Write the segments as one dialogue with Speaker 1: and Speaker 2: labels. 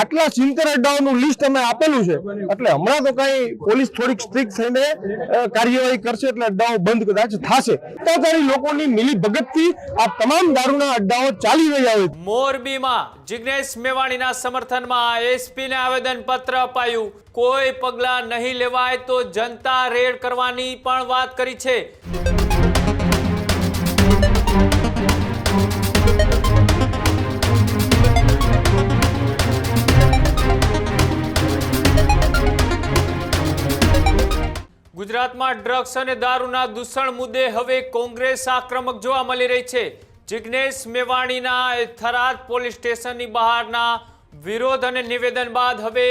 Speaker 1: આટલા સિત્તેર અડ્ડાઓનું લિસ્ટ અમે આપેલું છે. એટલે હમણાં તો કઈ પોલીસ થોડીક સ્ટ્રિક્ટ થઈને કાર્યવાહી કરશે એટલે અડ્ડાઓ બંધ કદાચ થશે. સત્તાધારી લોકોની મિલી ભગતથી આ તમામ દારૂના અડ્ડાઓ ચાલી રહ્યા હોય.
Speaker 2: મોરબીમાં જિગ્નેશ મેવાણીના સમર્થનમાં એસપીને આવેદન પત્ર અપાયું. કોઈ પગલા નહીં લેવાય તો જનતા રેડ કરવાની પણ વાત કરી છે. ગુજરાતમાં ડ્રગ્સ અને દારૂના દૂષણ મુદ્દે હવે કોંગ્રેસ આક્રમક જોવા મળી રહી છે. જિગ્નેશ મેવાણીના થરાદ પોલીસ સ્ટેશનની બહારના વિરોધ અને નિવેદન બાદ હવે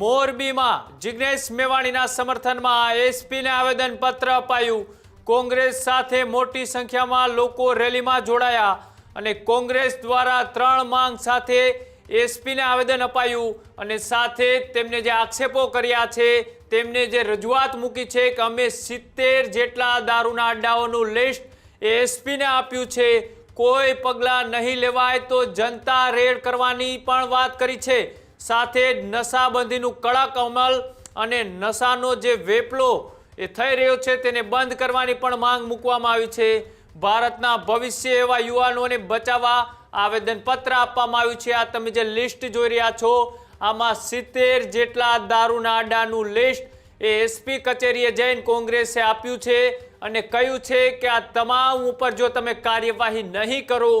Speaker 2: મોરબીમાં જિજ્ઞેશ મેવાણીના સમર્થનમાં એસપીને આવેદન પત્ર અપાયું. કોંગ્રેસ સાથે મોટી સંખ્યામાં લોકો રેલીમાં જોડાયા અને કોંગ્રેસ દ્વારા ત્રણ માંગ સાથે એસપીને આવેદન અપાયું અને સાથે તેમને જે આક્ષેપો કર્યા છે, તેમને જે રજૂઆત મૂકી છે કે અમે સિત્તેર જેટલા દારૂના અડ્ડાઓનું લિસ્ટ એસપીને આપ્યું છે, કોઈ પગલાં નહીં લેવાય તો જનતા રેડ કરવાની પણ વાત કરી છે. સાથે નશાબંધીનું કડક અમલ અને નશાનો જે વેપલો એ થઈ રહ્યો છે તેને બંધ કરવાની પણ માંગ મૂકવામાં આવી છે. ભારતના ભવિષ્ય એવા યુવાનોને બચાવવા આવેદનપત્ર આપવામાં આવ્યું છે. આ તમે જે લિસ્ટ જોઈ રહ્યા છો, આમાં સિત્તેર જેટલા દારૂના અડાનું લિસ્ટ એ એસપી કચેરીએ જઈને કોંગ્રેસે આપ્યું છે અને કહ્યું છે કે આ તમામ ઉપર જો તમે કાર્યવાહી નહીં કરો,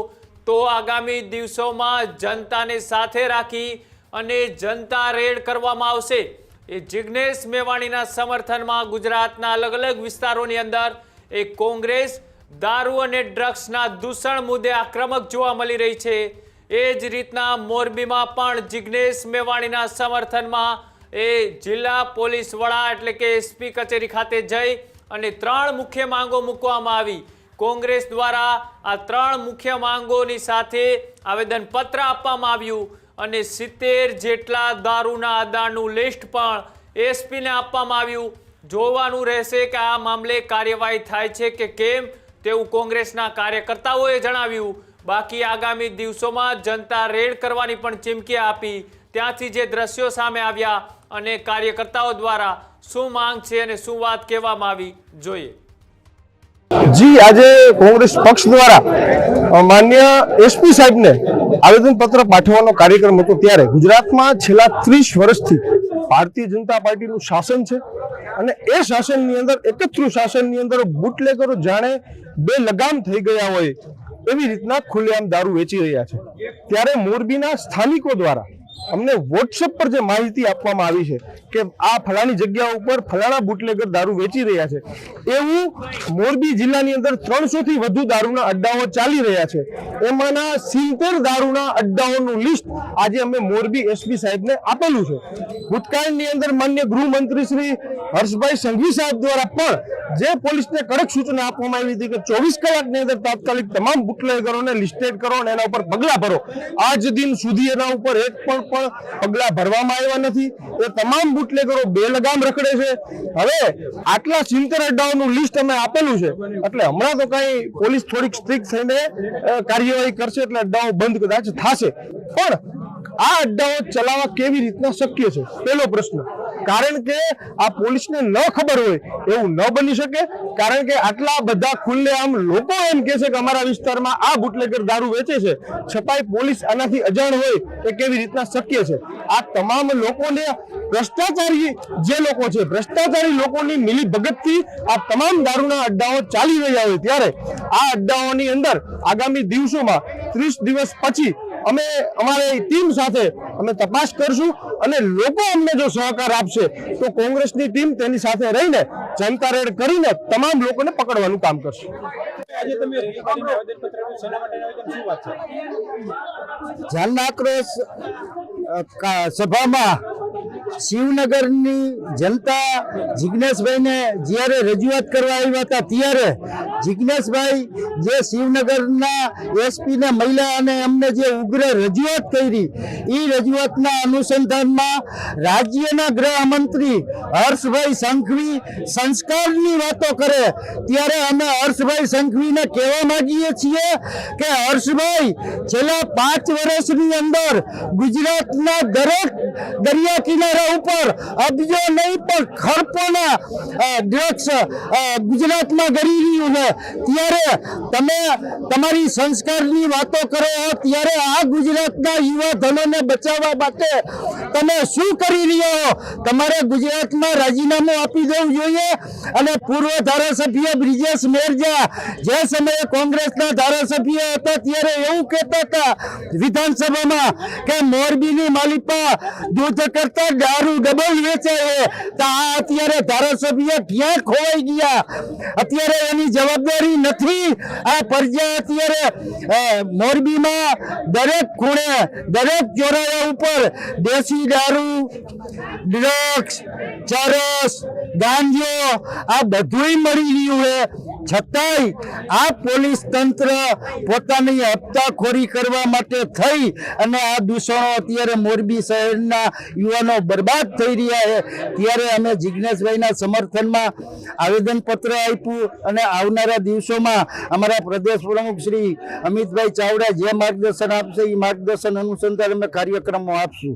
Speaker 2: તો આગામી દિવસોમાં જનતાને સાથે રાખી અને જનતા રેડ કરવામાં આવશે. એ જિગ્નેશ મેવાણીના સમર્થનમાં ગુજરાતના અલગ અલગ વિસ્તારોની અંદર એ કોંગ્રેસ દારૂ અને ડ્રગ્સના દૂષણ મુદ્દે આક્રમક જોવા મળી રહી છે. એ જ રીતના મોરબીમાં પણ જિગ્નેશ મેવાણીના સમર્થનમાં એ જિલ્લા પોલીસ વડા એટલે કે એસપી કચેરી ખાતે જઈ અને ત્રણ મુખ્ય માંગો મૂકવામાં આવી. કોંગ્રેસ દ્વારા આ ત્રણ મુખ્ય માંગોની સાથે આવેદનપત્ર આપવામાં આવ્યું અને સિત્તેર જેટલા દારૂના અદાનું લિસ્ટ પણ એસપીને આપવામાં આવ્યું. જોવાનું રહેશે કે આ મામલે કાર્યવાહી થાય છે કે કેમ તેવું કોંગ્રેસના કાર્યકર્તાઓએ જણાવ્યું. બાકી આગામી દિવસોમાં જનતા રેડ કરવાની પણ ચીમકી આપી. ત્યાંથી જે દ્રશ્યો સામે આવ્યા અને કાર્યકર્તાઓ દ્વારા શું માંગ છે અને શું વાત કહેવામાં આવી, જોઈએ.
Speaker 1: જી, આજે કોંગ્રેસ પક્ષ દ્વારા માન્ય એસપી સાહેબને આવેદન પત્ર પાઠવવાનો કાર્યક્રમ હતો ત્યારે. ગુજરાતમાં છેલ્લા ત્રીસ વર્ષથી ભારતીય જનતા પાર્ટીનું શાસન છે. અને એ શાસનની અંદર એકત્રુ શાસનની અંદર બુટલેગરો જાણે બે લગામ થઈ ગયા હોય એવી રીતના ખુલ્લેઆમ દારૂ વેચી રહ્યા છે. ત્યારે મોરબીના સ્થાનિકો દ્વારા અમને વોટ્સઅપ પર જે માહિતી આપવામાં આવી છે કે આ ફલાણી જગ્યા ઉપર ફલાણા બુટલેગર દારૂ વેચી રહ્યા છે, એવું મોરબી જિલ્લાની અંદર ત્રણસો થી વધુ દારૂના અડ્ડાઓ ચાલી રહ્યા છે. એમાંના સિત્તેર દારૂના અડ્ડાઓનું લિસ્ટ આજે અમે મોરબી એસપી સાહેબને આપેલું છે. ભૂતકાળની અંદર માન્ય ગૃહમંત્રી શ્રી હર્ષભાઈ સંઘવી સાહેબ દ્વારા પણ જે પોલીસને કડક સૂચના આપવામાં આવી હતી કે ચોવીસ કલાકની અંદર તાત્કાલિક તમામ બુટલેગરોને લિસ્ટેડ કરો અને એના ઉપર પગલાં ભરો. આજ દિન સુધી એના ઉપર એક પણ પણ પગલાં ભરવામાં આવ્યા નથી. એ તમામ બુટલેગરો બેલગામ રખડે છે. હવે આટલા સિત્તેર અડ્ડાઓનું લિસ્ટ અમે આપેલું છે. એટલે હમણાં તો કઈ પોલીસ થોડીક સ્ટ્રિક્ટ થઈને કાર્યવાહી કરશે એટલે અડ્ડાઓ બંધ કદાચ થશે. પણ આ અડ્ડાઓ ચલાવવા કેવી રીતના શક્ય છે? પેલો પ્રશ્ન. કારણ કે આ પોલીસને ન ખબર હોય એવું ન બની શકે. કારણ કે આટલા બધા ખુલ્લેઆમ લોકો એમ કહે છે કે અમારા વિસ્તારમાં આ બુટલેગર દારૂ વેચે છે. છતાંય પોલીસ આનાથી અજાણ હોય એ કેવી રીતના શક્ય છે. આ તમામ લોકોને ભ્રષ્ટાચારી જે લોકો છે, ભ્રષ્ટાચારી લોકોની મિલી ભગતથી આ તમામ દારૂના અડ્ડાઓ ચાલી રહ્યા હોય ત્યારે આ અડ્ડાઓની અંદર આગામી દિવસોમાં ત્રીસ દિવસ પછી અમે અમારી ટીમ સાથે અમે તપાસ કરશું અને લોકો અમને જો સહકાર આપશે તો કોંગ્રેસની ટીમ તેની સાથે રહીને જનતા રેડ કરીને તમામ લોકોને પકડવાનું કામ કરશે.
Speaker 3: જાલના તમે અધિકારીને આવેદનપત્ર આપ્યું, શેના માટે આવેદન શું વાત છે?
Speaker 4: જનઆક્રોશ અ, કા- સભામાં શિવનગરની જનતા જિજ્ઞેશભાઈને જ્યારે રજૂઆત કરવા આવ્યા હતા ત્યારે જિજ્ઞેશભાઈ જે શિવનગરના એસપી ને મહિલા અને એમને જે ઉગ્ર રજૂઆત કરી, એ રજૂઆતના અનુસંધાનમાં રાજ્યના ગૃહમંત્રી હર્ષભાઈ સંઘવી સંસ્કારની વાતો કરે, ત્યારે અમે હર્ષભાઈ સંઘવીને કહેવા માંગીએ છીએ કે હર્ષભાઈ, છેલ્લા પાંચ વર્ષની અંદર ગુજરાતના દરેક દરિયા કિનારા ઉપર અબજો નહીં પણ ખરપોના ડ્રગ્સ ગુજરાતમાં ગરી રહ્યું છે. ત્યારે તમે તમારી સંસ્કારની વાતો કરો, ત્યારે આ ગુજરાતના યુવા બચાવવા માટે તમે શું કરી રહ્યા હો? તમારે ગુજરાતમાં રાજીનામું આપી દેવું જોઈએ અને પૂર્વ ધારાસભ્ય બ્રિજેશ મેરજા જે સમયે કોંગ્રેસના ધારાસભ્ય હતા, ત્યારે એવું કહેતા હતા વિધાનસભામાં કે મોરબીની માલિપા દૂધ કરતા દારૂ ડબલ વેચાય છે. તો આ અત્યારે ધારાસભ્ય ક્યાં ખોવાઈ ગયા? અત્યારે એની જવાબદારી નથી. આ પ્રજા અત્યારે મોરબીમાં દરેક ખૂણે, દરેક ચોરાયા ઉપર દેશી દારૂ, ડ્રગ્સ, ચરસ, ગાંજો આ બધુંય મળી રહ્યું છે. છતાંય આ પોલીસ તંત્ર પોતાની હપ્તાખોરી કરવા માટે થઈ અને આ દૂષણો અત્યારે મોરબી શહેરના યુવાનો બરબાદ થઈ રહ્યા છે. ત્યારે અમે જિજ્ઞેશભાઈના સમર્થનમાં આવેદનપત્ર આપ્યું અને આવનારા દિવસોમાં અમારા પ્રદેશ પ્રમુખ શ્રી અમિતભાઈ ચાવડા જે માર્ગદર્શન આપશે એ માર્ગદર્શન અનુસંધાન અમે કાર્યક્રમો આપશું.